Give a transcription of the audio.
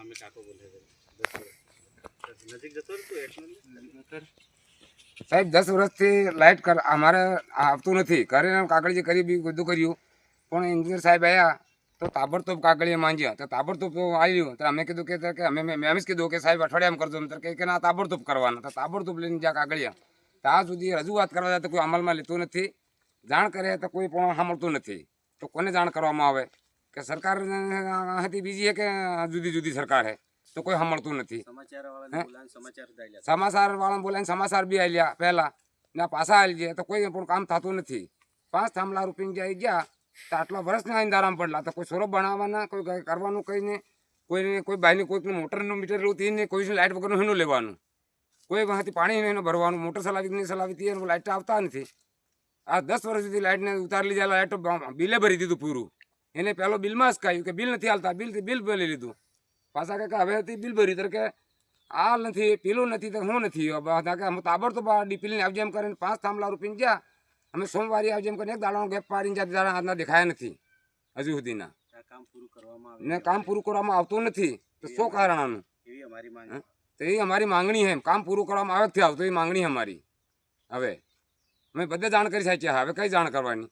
અમે કાકો બોલે નજીક જતો સાહેબ, દસ વર્ષથી લાઇટ કર અમારે આવતું નથી. કરીને કાકડીએ કરી બી બધું કર્યું. પણ એન્જિનિયર સાહેબ આવ્યા તો તાબડતોબ કાકડીએ માંગ્યા. તો તાબડતોબ આવ્યું તો અમે કીધું કે અમે મેં એમ જ કીધું કે સાહેબ, અઠવાડિયામાં કરજો એમ. કે ના, તાબડતોબ કરવાના. તો તાબડતોબ લઈને જ્યાં કાગળિયા ત્યાં સુધી રજૂઆત કરવા જાય તો કોઈ અમલમાં લેતું નથી. જાણ કરે તો કોઈ પણ સાંભળતું નથી. તો કોને જાણ કરવામાં આવે? કે સરકાર હતી બીજી છે કે જુદી જુદી સરકાર છે તો કોઈ સાંભળતું નથી. સમાચાર વાળા બોલાવીને સમાચાર બી આવ્યા પહેલા. ને પાછા આવી જાય તો કોઈ પણ કામ થતું નથી. પાંચ થાંભલા રૂપિયા જાય ગયા તો આટલા વર્ષના અંધારામાં પડલા તો કોઈ સ્વરૂપ બનાવવાના કોઈ કરવાનું કંઈ નહીં કોઈને કોઈ બાયની કોઈકનું મોટરનું મીટર લેવું તે નહીં કોઈ લાઇટ વગરનું એનું લેવાનું. કોઈ વાંથી પાણી એનું ભરવાનું મોટર ચલાવી નહીં ચલાવી હતી એનું લાઇટ આવતા નથી. આ દસ વર્ષ સુધી લાઇટને ઉતારી લીધા લાઇટ બિલે ભરી દીધું પૂરું. એને પહેલો બિલમાં જ કહ્યું કે બિલ નથી હાલતા બિલથી બિલ ભરી લીધું. પાછા કહે કે હવેથી બિલ ભર્યું. તો કે આ નથી પેલું નથી તો હું નથી. કે અમે તાબડતોબ ડીપીલને આવજે એમ કરીને પાંચ થાંભલા રૂપિયા ગયા. અમે સોમવારે આવજે એમ કરીને એક દાડાનો ગેપ પાડીને જ્યાં દાડા આજના દેખાયા નથી હજુ સુધીના. કામ પૂરું કરવામાં ને કામ પૂરું કરવામાં આવતું નથી તો શું કારણ હે? તો એ અમારી માંગણી છે કામ પૂરું કરવામાં આવે આવતું એ માંગણી છે અમારી. હવે. અમે બધે જાણ કરી શકીએ હવે કઈ જાણ કરવાની?